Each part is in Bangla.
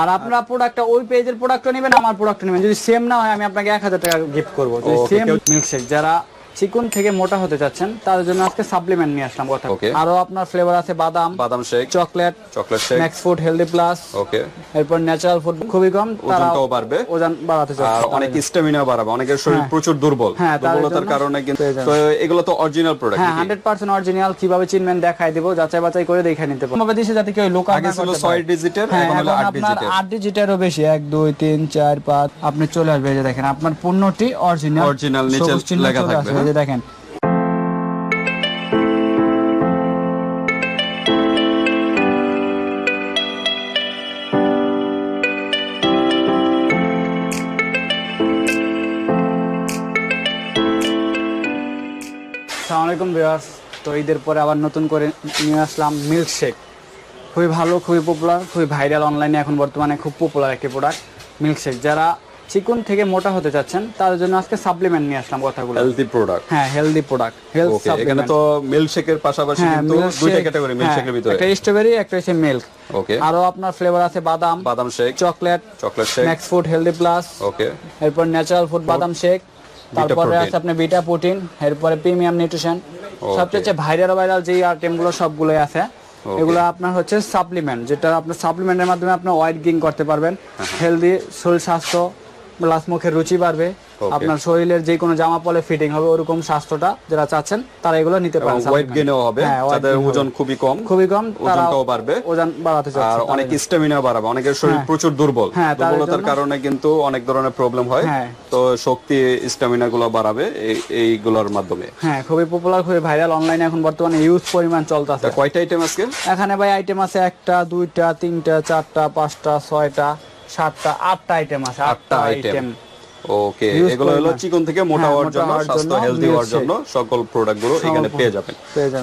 আর আপনারা প্রোডাক্টটা ওই পেজের প্রোডাক্টটা নেবেন আমার প্রোডাক্টটা নেবেন। যদি সেম না হয় আমি আপনাকে এক হাজার টাকা গিফট করব। যদি সেম মিল্কশেক যারা চিকন থেকে মোটা হতে চাচ্ছেন তার জন্য আজকে সাপ্লিমেন্ট নিয়ে আসলাম কথা। আরও আপনার ফ্লেভার আছে বাদাম বাদাম shake chocolate chocolate shake max food healthy plus okay এরপর ন্যাচারাল ফুড খুবই কম ওজনটাও বাড়বে। ওজন বাড়াতে আর অনেক স্টেমিনা বাড়াবে অনেকের শরীর হ্যাঁ। প্রচুর দুর্বল হ্যাঁ, দুর্বলতার কারণে কিন্তু তো এগুলো তো অরিজিনাল প্রোডাক্ট হ্যাঁ হান্ড্রেড পার্সেন্ট অরিজিনাল কীভাবে চিনবেন দেখাই দিব যাচাই বাছাই করে দেখে নিতে পারবেন। ভাবে দিছে যাতে কেউ লোকাল আগে ছিল ছয় ডিজিটের হ্যাঁ এখন হলো এখন আট আপনার ডিজিটের আট ডিজিটেরও বেশি এক দুই তিন চার পাঁচ আপনি চলে আসবে এই যে দেখেন আপনার পণ্যটি অরিজিনাল Original নিচে লেখা থাকবে, এই যে দেখেন। আলাইকুম তো ঈদের পরে আবার নতুন করে নিয়ে আসলাম মিল্কশেক খুবই ভালো, খুবই পপুলার খুবই ভাইরাল অনলাইনে এখন বর্তমানে খুব পপুলার একটি প্রোডাক্ট মিল্কশেক যারা চিকন থেকে মোটা হতে চাচ্ছেন তাদের জন্য আজকে সাপ্লিমেন্ট নিয়ে আসলাম কথাগুলো। হেলদি প্রোডাক্ট হ্যাঁ হেলদি প্রোডাক্ট হেলথ এখানে তো মিল্ক শেকের পাশাপাশি হ্যাঁ কিন্তু দুইটা ক্যাটাগরি মিল্ক শেকের ভিতরে। একটা স্ট্রবেরি একটা হচ্ছে মিল্ক ওকে আরও আপনার ফ্লেভার আছে বাদাম বাদাম shake chocolate chocolate shake max food healthy plus okay এরপর ন্যাচারাল ফুড বাদাম শেক তারপরে আছে আপনার বিটা প্রোটিন এরপরে প্রিমিয়াম নিউট্রিশন সবচেয়ে ভাইরাল ভাইরাল যে আইটেমগুলো সবগুলোই আছে এগুলো আপনার হচ্ছে সাপ্লিমেন্ট যেটা আপনার সাপ্লিমেন্টের মাধ্যমে আপনার ওয়েট গেইন করতে পারবেন। হ্যাঁ, হেলদি শরীর স্বাস্থ্য প্লাস মুখের রুচি বাড়বে। আপনার শরীরের যে কোনো জামা পলে ফিটিং হবে ওরকম স্বাস্থ্যটা যারা চাচ্ছেন তারা এগুলো নিতে পারেন। ওয়েট। গেইনও হবে হ্যাঁ, যাদের ওজন খুবই কম খুবই কম ওজনটাও বাড়বে। ওজন বাড়াতে আর অনেক স্টেমিনা বাড়াবে অনেকের শরীর প্রচুর দুর্বল। হ্যাঁ, দুর্বলতার কারণে কিন্তু অনেক ধরনের প্রবলেম হয়। হ্যাঁ। তো শক্তি স্টেমিনা গুলো বাড়াবে এই- এইগুলোর মাধ্যমে। হ্যাঁ খুবই পপুলার খুবই ভাইরাল অনলাইনে এখন বর্তমানে ইউজ পরিমাণ চলতেছে। কয়টা আইটেম আজকে? এখানে ভাই আইটেম আছে একটা দুইটা তিনটা চারটা পাঁচটা ছয়টা। সাতটা আটটা আইটেম আছে আটটা আইটেম ওকে এগুলো হলো চিকন থেকে মোটা হ্যাঁ, হওয়ার জন্য স্বাস্থ্য হেলদি হওয়ার জন্য সকল প্রোডাক্টগুলো এখানে পেয়ে যাবেন।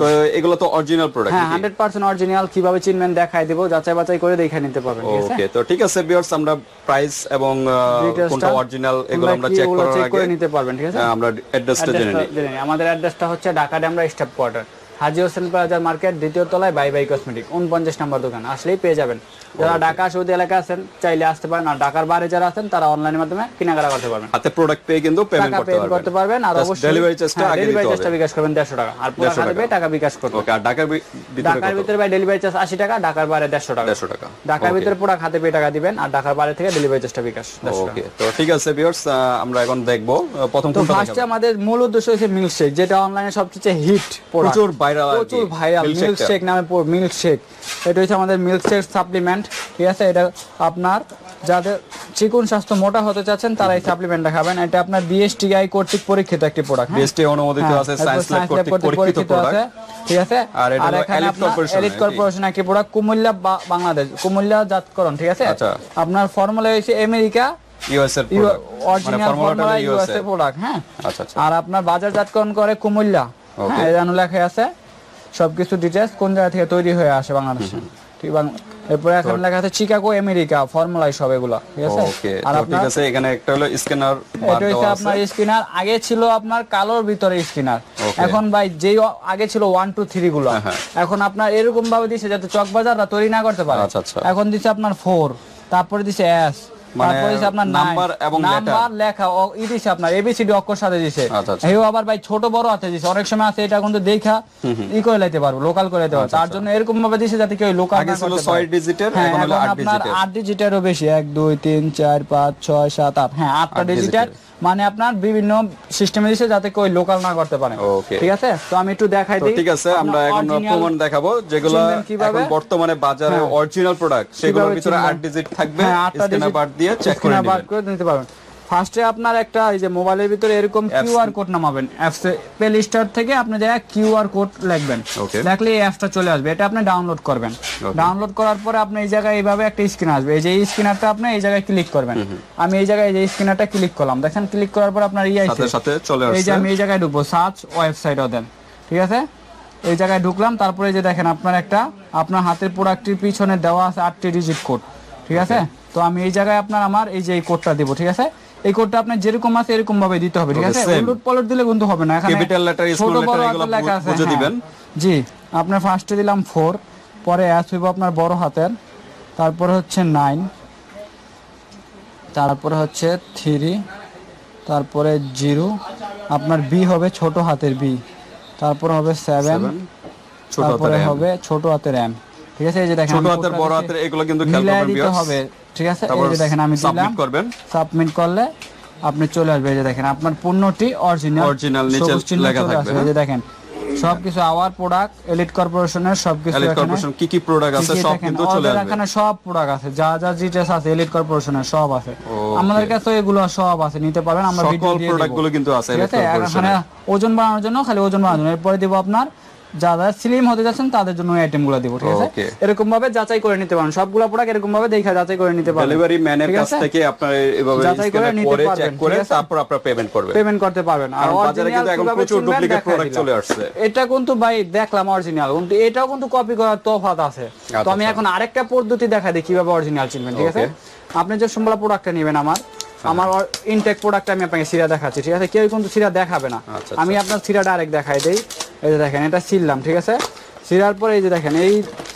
তো এগুলো তো অরিজিনাল প্রোডাক্ট হ্যাঁ হান্ড্রেড পার্সেন্ট অরিজিনাল কীভাবে চিনবেন দেখাই দিব যাচাই বাছাই করে দেখে নিতে পারবেন ওকে তো ঠিক আছে ভিউয়ার্স আমরা প্রাইস এবং কোনটা অরিজিনাল এগুলো আমরা চেক করার আগে করে নিতে পারবেন ঠিক আছে? আমরা অ্যাড্রেসটা জেনে নিই। আমাদের অ্যাড্রেসটা হচ্ছে ঢাকা ডেমরা স্টাফ কোয়ার্টার হাজি হোসেন প্লাজার মার্কেট দ্বিতীয় তলায় বাই বাই কসমেটিক উনপঞ্চাশ নম্বর দোকান আসলেই পেয়ে যাবেন। যারা ঢাকা সৌদি এলাকা আছেন চাইলে আসতে পারেন আর ঢাকার বাইরে যারা আছেন তারা অনলাইনের মাধ্যমে কেনাকাটা করতে পারবেন। হাতে প্রোডাক্ট পেয়ে কিন্তু পেমেন্ট করতে পারবেন। আর অবশ্যই delivery charge-টা আগে ডেলিভারি চার্জটা বিকাশ করবেন দেড়শো টাকা আর পুরো 150 খাবে টাকা। বিকাশ করবেন ওকে আর ঢাকার ভিতরে ঢাকার ভিতরে ভাই ডেলিভারি চার্জ আশি টাকা ঢাকার বাইরে দেড়শো টাকা। দেড়শো টাকা। ঢাকার ভিতরে পুরো খাতে পেয়ে টাকা দিবেন আর ঢাকার বাইরে থেকে ডেলিভারি চার্জটা বিকাশ টাকা। ওকে তো ঠিক আছে ভিউয়ার্স আমরা এখন দেখব প্রথম তো কোনটা ফার্স্টে আমাদের মূল উদ্দেশ্য হচ্ছে মিল্কশেক যেটা অনলাইনে সবচেয়ে হিট প্রচুর ভাইরাল প্রচুর ভাইরাল milkshake-টা। মিল্কশেক নামে মিল্কশেক এটা হচ্ছে আমাদের মিল্কশেক সাপ্লিমেন্ট ঠিক আছে? এটা আপনার যাদের চিকন স্বাস্থ্য মোটা হতে চাচ্ছেন তারা এই সাপ্লিমেন্টটা খাবেন। এটা আপনার বিএসটিআই কর্তৃক পরীক্ষিত একটি প্রোডাক্ট বেস্টে অনুমোদিত আছে সায়েন্স ল্যাব কর্তৃক পরীক্ষিত আছে ঠিক আছে? আর এটা এখানে এলিট কর্পোরেশন একটি প্রোডাক্ট কুমিল্লা বাংলাদেশ কুমিল্লা জাতকরণ ঠিক আছে? আচ্ছা। আপনার ফর্মুলা আমেরিকা প্রোডাক্ট মানে হ্যাঁ? আচ্ছা আচ্ছা। আর আপনার বাজারজাতকরণ করে কুমিল্লা হ্যাঁ? এখানে লেখা আছে। সবকিছু ডিটেলস কোন জায়গা থেকে তৈরি হয়ে আসে বাংলাদেশে। ঠিক বাং- এরপরে এখানে লেখা আছে চিকাগো আমেরিকা ফর্মুলাই সব এগুলো ঠিক আছে? আর ঠিক আছে এখানে একটা হলো স্ক্যানার এটা হচ্ছে আপনার আছে। স্কিনার আগে ছিল আপনার কালোর ভিতরে স্কিনার এখন ভাই যেই আগে ছিল ওয়ান টু থ্রি গুলো। হ্যাঁ, এখন আপনার এরকম ভাবে দিছে যাতে চকবাজাররা তৈরি না করতে পারে। আচ্ছা, আচ্ছা। এখন দিছে আপনার ফোর তারপরে দিছে এস আপনার নাম্বার এবং নাম্বার লেখা ই দিছে আপনার এবিসিডি অক্ষর সাথে দিছে। আবার ভাই ছোট বড় হাতে দিছে। অনেক সময় আছে এটা কিন্তু দেখা ই করে লাইতে পারব লোকাল করে লাইতে পারব তার জন্য এরকম ভাবে দিছে যাতে কেউ লোকাল আগে ছিল ছয় ডিজিটের হ্যাঁ এখন হলো এখন আট আপনার ডিজিটের ডিজিটেরও বেশি। এক দুই তিন চার পাঁচ ছয় সাত আট। হ্যাঁ আটটা ডিজিটের মানে আপনার বিভিন্ন সিস্টেমে দিছে যাতে কেউ লোকাল না করতে পারে। ঠিক আছে? তো আমি একটু দেখাই দিই। ঠিক আছে আমরা এখন প্রমাণ দেখাবো যেগুলো? এখন বর্তমানে বাজারে হ্যাঁ। অরিজিনাল প্রোডাক্ট সেগুলোর ভিতরে চিনবেন? আট ডিজিট থাকবে হ্যাঁ, স্ক্যানার দিয়ে চেক করে নেবেন। করে নিতে পারবেন। ফার্স্টে আপনার একটা এই যে মোবাইলের ভিতরে এরকম কিউআর কোড নামাবেন। অ্যাপস প্লে স্টোর থেকে আপনি যা কিউআর কোড লিখবেন। এই অ্যাপসটা চলে আসবে। এটা আপনি ডাউনলোড করবেন। ডাউনলোড করার পরে আপনি এই জায়গায় এইভাবে একটা স্ক্রিন আসবে। এই যে এই স্ক্রিনারটা আপনি এই জায়গায় ক্লিক করবেন। আমি এই জায়গায় এই যে স্ক্রিনারটা ক্লিক করলাম। দেখেন ক্লিক করার পর আপনার ইয়ে সাথে সাথে চলে এই যে আমি এই জায়গায় ঢুকবো। সার্চ ওয়েবসাইট দেন। ঠিক আছে? এই জায়গায় ঢুকলাম। তারপরে যে দেখেন আপনার একটা আপনার হাতের প্রোডাক্টের পিছনে দেওয়া আছে আটটি ডিজিট কোড ঠিক আছে? তো আমি এই জায়গায় আপনার আমার এই যে এই কোডটা দিব ঠিক আছে? এই কোডটা আপনার যেরকম আছে এরকম ভাবে দিতে হবে ঠিক আছে. উলট পলট দিলে কিন্তু হবে না এখানে ছোট বড় letter হাতের এগুলো বুঝে হ্যাঁ। দিবেন। জি আপনার ফার্স্টে দিলাম ফোর পরে অ্যাস হইব আপনার বড় হাতের তারপরে হচ্ছে নাইন তারপরে হচ্ছে থ্রি তারপরে জিরো আপনার বি হবে ছোট হাতের বি তারপরে হবে সেভেন ছোট তারপরে হাতের হবে ছোট হাতের এম ঠিক আছে? এই যে দেখেন ছোট হাতের বড় হাতের এগুলো কিন্তু খেয়াল করবেন হবে। ঠিক আছে? এই যে দেখেন আমি দিলাম। সাবমিট করবেন। সাবমিট করলে আপনি চলে আসবে এই যে দেখেন আপনার পণ্যটি অরিজিনাল Original নিচে লেখা থাকবে, এই যে দেখেন সবকিছু আওয়ার প্রোডাক্ট এলিট কর্পোরেশনের সবকিছু এলিট কর্পোরেশন কি কি প্রোডাক্ট আছে সব কিন্তু চলে আসবে। এখানে সব প্রোডাক্ট আছে। যা যা জিটেস আছে এলিট কর্পোরেশনের সব আছে। আমাদের কাছে এগুলো সব আছে নিতে পারবেন আমরা ভিডিও সকল দিয়ে প্রোডাক্ট দেব। গুলো কিন্তু আছে এলিট কর্পোরেশন ওজন বাড়ানোর জন্য খালি ওজন বাড়ানোর জন্য। এরপরে দিব আপনার যারা স্লিম হতে যাচ্ছেন তাদের জন্য এই আইটেমগুলো দিব ঠিক আছে? এরকম ভাবে যাচাই করে নিতে পারেন। সবগুলো প্রোডাক্ট এরকম ভাবে দেখা যাচাই করে নিতে পারবেন। ডেলিভারি ম্যানের কাছ থেকে আপনার এভাবে যাচাই করে নিতে করে পারবেন, চেক করে তারপর আপনারা পেমেন্ট করবেন। পেমেন্ট করতে পারবেন। আর বাজারে কিন্তু এখন প্রচুর ডুপ্লিকেট প্রোডাক্ট চলে আসছে। এটা কিন্তু ভাই দেখলাম অরিজিনাল কিন্তু এটাও কিন্তু কপি করার তফাত আছে। তো আমি আচ্ছা। এখন আরেকটা পদ্ধতি দেখাই দিই কীভাবে অরিজিনাল চিনবেন ঠিক আছে? আপনি যে সম্বলা প্রোডাক্টটা নেবেন আমার আমার ইনটেক প্রোডাক্ট আমি আপনাকে সিরা দেখাচ্ছি ঠিক আছে? কেউ কিন্তু সিরা দেখাবে না। আচ্ছা, আমি আপনার সিরা ডাইরেক্ট দেখাই দেই। এই যে দেখেন এটা সিললাম ঠিক আছে? সিরার পরে এই যে দেখেন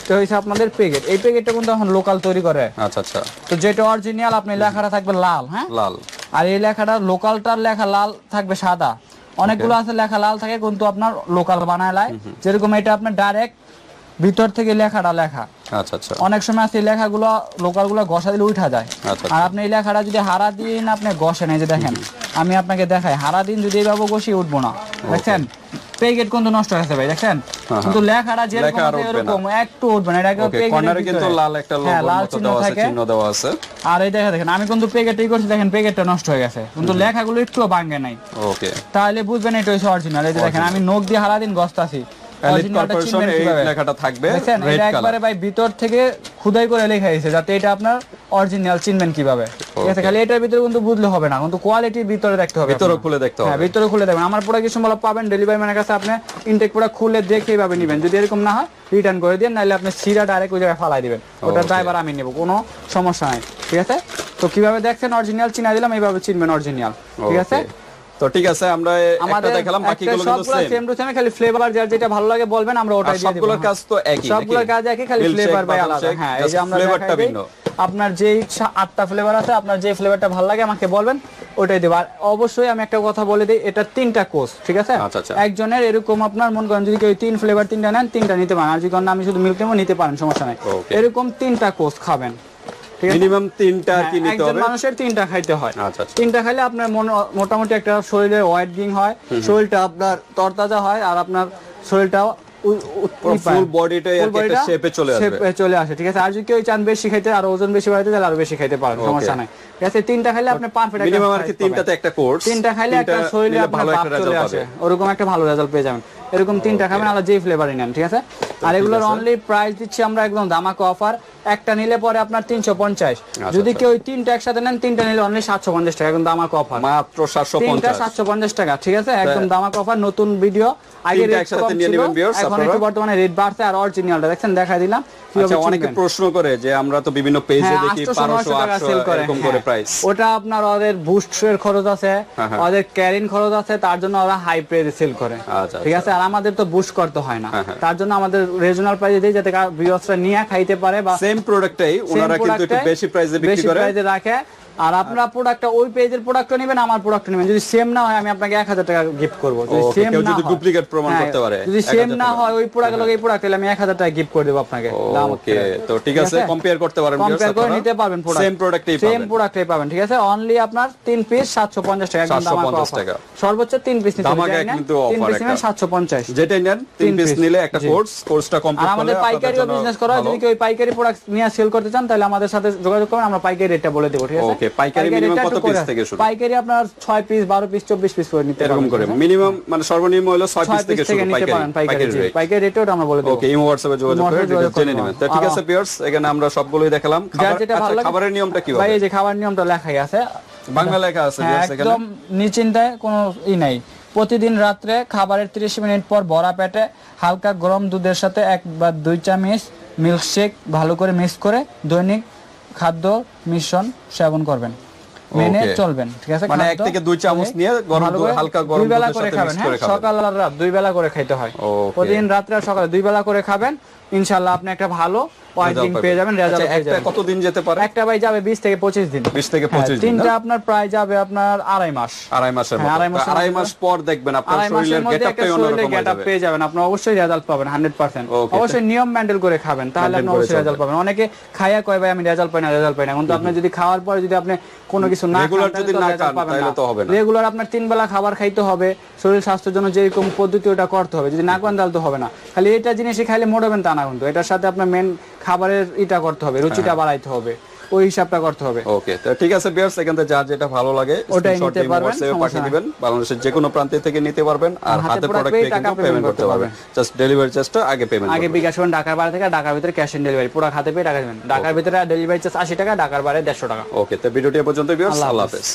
হচ্ছে আপনাদের পেকেট এই পেকেটটা কিন্তু এখন লোকাল তৈরি করে। আচ্ছা আচ্ছা। তো যেটা অরিজিনাল আপনি লেখাটা থাকবে লাল হ্যাঁ? লাল। আর এই লেখাটা লোকালটার লেখা লাল থাকবে সাদা। অনেকগুলো আছে লেখা লাল থাকে কিন্তু আপনার লোকাল বানায় লাই। যেরকম এটা আপনার ডাইরেক্ট ভিতর থেকে লেখাটা লেখা। আচ্ছা আচ্ছা। অনেক সময় আছে এই লেখাগুলো লোকালগুলো ঘষা দিলে উঠা যায়। আচ্ছা, আর আপনি এই লেখাটা যদি হারা দিন আপনি ঘষেন এই যে দেখেন আমি আপনাকে দেখাই হারা দিন যদি এইভাবে ঘষি উঠবো না দেখছেন? পেগেট কিন্তু নষ্ট হয়েছে ভাই দেখছেন হ্যাঁ, কিন্তু লেখাটা আছে উঠবে না। এরকম একটু উঠবে না কর্নারে কিন্তু লাল একটা লোগো লাল চিহ্ন দেওয়া আছে থাকে। চিহ্ন দেওয়া আছে। আর এই দেখা দেখেন আমি কিন্তু পেগেটই করছি দেখেন পেগেটটা নষ্ট হয়ে গেছে। কিন্তু লেখাগুলো একটু ভাঙে নাই। ওকে তাহলে বুঝবেন এটা হচ্ছে অরিজিনাল এই যে দেখেন আমি নখ দিয়ে হারা দিন গস্তাছি। এলিট কর্পোরেশন এই লেখাটা থাকবে রেড কালার একবারে ভাই ভিতর থেকে খুদাই করে লেখা হয়েছে যাতে এটা আপনার অরিজিনাল চিনবেন কীভাবে। ঠিক আছে খালি এটার ভিতরে কিন্তু বুঝলে হবে না কিন্তু কোয়ালিটির ভিতরে দেখতে হবে ভিতরে খুলে দেখতে হ্যাঁ ভিতরে খুলে দেখবেন। আমার প্রোডাক্ট কিছু বলা পাবেন ডেলিভারি ম্যানের কাছে আপনি ইনটেক প্রোডাক্ট খুলে দেখে এইভাবে নেবেন। যদি এরকম না হয় রিটার্ন করে দিন নাহলে আপনি সিরা ডাইরেক্ট ওই জায়গায় ফালাই দিবেন। ওটা. ড্রাইভার আমি নেব কোনো সমস্যা নাই। ঠিক আছে? তো কীভাবে দেখছেন অরিজিনাল চিনা দিলাম এইভাবে চিনবেন অরিজিনাল ঠিক আছে. তো ঠিক আছে আমরা একটা দেখালাম বাকিগুলো কিন্তু সেম সেম টু সেম খালি ফ্লেভার যার যেটা ভালো লাগে বলবেন আমরা ওটাই দিয়ে দেব। সবগুলোর কাজ তো একই সবগুলোর কাজ একই খালি ফ্লেভার বাদাম আলাদা। হ্যাঁ এই যে আমরা দিই। ভিন্ন। আপনার সা- আটটা ফ্লেভার আছে আপনার যে ফ্লেভারটা ভালো লাগে আমাকে বলবেন ওটাই দেবো। আর অবশ্যই আমি একটা কথা বলে দিই এটা তিনটা কোর্স ঠিক আছে? আচ্ছা, আচ্ছা। একজনের এরকম আপনার মন করেন যদি কেউ তিন ফ্লেভার তিনটা নেন তিনটা নিতে পারেন। আর যদি আমি শুধু মিল্ক নিতে পারেন সমস্যা নাই। এরকম তিনটা কোর্স খাবেন। মিনিমাম তিনটা আর কি নিতে হবে। মানুষের তিনটা খাইতে হয়। তিনটা খাইলে আপনার মোটামুটি একটা শরীরে ওয়েট গেইন হয় শরীরটা আপনার তরতাজা হয় আর আপনার শরীরটা ফুল বডিটাই একটা শেপে চলে আসবে। চলে আসে ঠিক আছে? আর যদি কেউ চান বেশি খাইতে আর ওজন বেশি বাড়াইতে তাহলে আরও বেশি খাইতে পারেন সমস্যা নাই। ঠিক আছে? তিনটা খাইলে আপনি পারফেক্ট মিনিমাম আর কি তিনটাতে একটা কোর্স তিনটা খাইলে একটা শরীরে ভালো একটা রেজাল্ট আসে। ওরকম একটা ভালো রেজাল্ট পেয়ে যাবেন। এরকম তিনটা খাবেন আলাদা যেই ফ্লেভারই নেন ঠিক আছে? আর এগুলোর অনলি প্রাইস দিচ্ছি আমরা একদম দামাকা অফার একটা নিলে পরে আপনার তিনশো পঞ্চাশ। আচ্ছা, যদি আচ্ছা। কেউ তিনটা একসাথে নেন তিনটা নিলে অনলি সাতশো পঞ্চাশ টাকা একদম দামাকা অফার মাত্র সাতশো তিনটা সাতশো পঞ্চাশ টাকা ঠিক আছে? একদম দামাক অফার নতুন ভিডিও আগে তিনটা রেট একসাথে কম নিয়ে ছিল নেবেন viewers এখন একটু বর্তমানে রেট বাড়ছে আর অরিজিনালটা দেখছেন? দেখা দিলাম আচ্ছা অনেকে প্রশ্ন করে যে আমরা তো বিভিন্ন পেজে হ্যাঁ, দেখি 800, বারোশো 900 টাকা আটশো sell করে, এরকম করে হ্যাঁ। প্রাইস ওটা আপনার ওদের বুস্টের খরচ আছে হ্যাঁ, হ্যাঁ। ওদের ক্যারিন খরচ আছে তার জন্য ওরা হাই প্রাইসে সেল করে। ঠিক আছে? আর আমাদের তো বুস্ট করতে হয় না। হ্যাঁ, হ্যাঁ। তার জন্য আমাদের রিজনাল প্রাইসে দিই যাতে ভিউয়ার্সরা নিয়ে খাইতে পারে বা সেম প্রোডাক্টটাই ওনারা কিন্তু একটু বেশি প্রাইসে বিক্রি বেশি করে। রাখে। আর আপনার প্রোডাক্টটা ওই পেজের প্রোডাক্টটা নেবেন আমার প্রোডাক্ট নেবেন। যদি সেম না হয় আমি আপনাকে এক হাজার টাকা গিফট করব। যদি সেম না যদি duplicate প্রমাণ হ্যাঁ, করতে পারে, যদি 1000 সেম না হয় ওই প্রোডাক্ট লগে এই প্রোডাক্ট তাহলে আমি এক হাজার টাকা গিফট করে দেবো আপনাকে। দাম ওকে তো ঠিক আছে কম্পেয়ার করতে পারেন কম্পেয়ার করে নিতে পারবেন সেম প্রোডাক্টই সেম পাবেন। প্রোডাক্টই পাবেন ঠিক আছে? অনলি আপনার তিন পিস সাতশো পঞ্চাশ টাকা। একদম দামাকা 750 টাকা। সর্বোচ্চ তিন পিস নিতে পারবেন কিন্তু পিস একটা। নেবেন সাতশো পঞ্চাশ। যেটাই নেন তিন তিন পিস নিলে একটা। কোর্স কোর্সটা কমপ্লিট আমাদের পাইকারি বিজনেস করা যদি কেউ পাইকারি প্রোডাক্ট নিয়ে সেল করতে চান তাহলে আমাদের সাথে যোগাযোগ করবেন আমরা পাইকারি রেটটা বলে দেবো ঠিক আছে? Okay, পাইকারি রেটটা কত করে- থেকে শুরু? পাইকারি আপনার ছয় পিস বারো পিস চব্বিশ পিস করে নিতে এরকম করে। মিনিমাম মানে সর্বনিম্ন হলো 6 পিস পিস থেকে শুরু পাইকারি পাইকারি পাইকারি রেট পাইকারি রেটও আমরা বলে দেবো। ওকে ইমো হোয়াটসঅ্যাপে যোগাযোগ করে জেনে নেবেন। তো ঠিক আছে ভিউয়ার্স এখানে আমরা সবগুলোই দেখালাম। খাবার আচ্ছা, খাবারের নিয়মটা কি ভাই এই যে খাবার নিয়মটা লেখাই আছে। বাংলা লেখা আছে হ্যাঁ, একদম নিশ্চিন্তায় কোনো ই নাই। প্রতিদিন রাত্রে খাবারের 30 মিনিট পর ভরা পেটে হালকা গরম দুধের সাথে এক বা দুই চামচ মিল্কশেক ভালো করে মিক্স করে দৈনিক খাদ্য মিশ্রণ সেবন করবেন। মেনে চলবেন ঠিক আছে? মানে এক থেকে দুই চামচ নিয়ে গরম হালকা গরম দুই বেলা দুধের করে সাথে খাবেন হ্যাঁ? সকাল আর রাত দুই বেলা করে খাইতে হয়। প্রতিদিন রাত্রে আর সকালে দুই বেলা করে খাবেন ইনশাআল্লাহ আপনি একটা ভালো ওয়াইটিং পেয়ে যাবেন রেজাল্ট আচ্ছা, পেয়ে যাবেন। কতদিন যেতে পারে? একটা ভাই যাবে 20 থেকে 25 দিন। 20 থেকে হ্যাঁ, 25 দিন তিনটা আপনার প্রায় যাবে আপনার আড়াই মাস। আড়াই মাসের হ্যাঁ, মতো। আড়াই মাস পর দেখবেন আপনার শরীরের গেটআপটাই অন্যরকম হয়ে পেয়ে যাবেন আপনি অবশ্যই রেজাল্ট পাবেন হান্ড্রেড পার্সেন্ট Okay, অবশ্যই নিয়ম মেন্টেল করে খাবেন তাহলে আপনি অবশ্যই রেজাল্ট পাবেন। অনেকে খাইয়া কয় ভাই আমি রেজাল্ট পাই না রেজাল্ট পাই না। কিন্তু আপনি যদি খাওয়ার পরে যদি আপনি কোনো কিছু না রেগুলার যদি না খান, তাহলে তো হবে না। রেগুলার আপনার তিন বেলা খাবার খাইতে হবে শরীর স্বাস্থ্যের জন্য যেরকম পদ্ধতি ওটা করতে হবে। যদি না করেন তাহলে তো হবে না। খালি এটা জিনিসই খাইলে মরবেন তা না কিন্তু এটার সাথে আপনার মেন খাবারের এটা করতে হবে রুচিটা হ্যাঁ। বাড়াইতে হবে। ওই হিসাবটা করতে হবে। ওকে তো ঠিক আছে বিয়ার্স এখান থেকে যার যেটা ভালো লাগে ওটাই নিতে পারবেন, পাঠিয়ে দিবেন বাংলাদেশের যে কোনো প্রান্তে থেকে নিতে পারবেন আর হাতে প্রোডাক্ট পেয়ে কিন্তু পেমেন্ট করতে পারবেন। জাস্ট ডেলিভারি চার্জটা আগে পেমেন্ট আগে বিকাশ ঢাকার বাইরে থেকে ঢাকার ভিতরে ক্যাশ অন ডেলিভারি পুরো হাতে পেয়ে টাকা দেবেন। ঢাকার ভিতরে ডেলিভারি চার্জ আশি টাকা ঢাকার বাইরে দেড়শো টাকা। ওকে তো ভিডিওটি পর্যন্ত বিয়ার্স আল্লাহ। হাফেজ।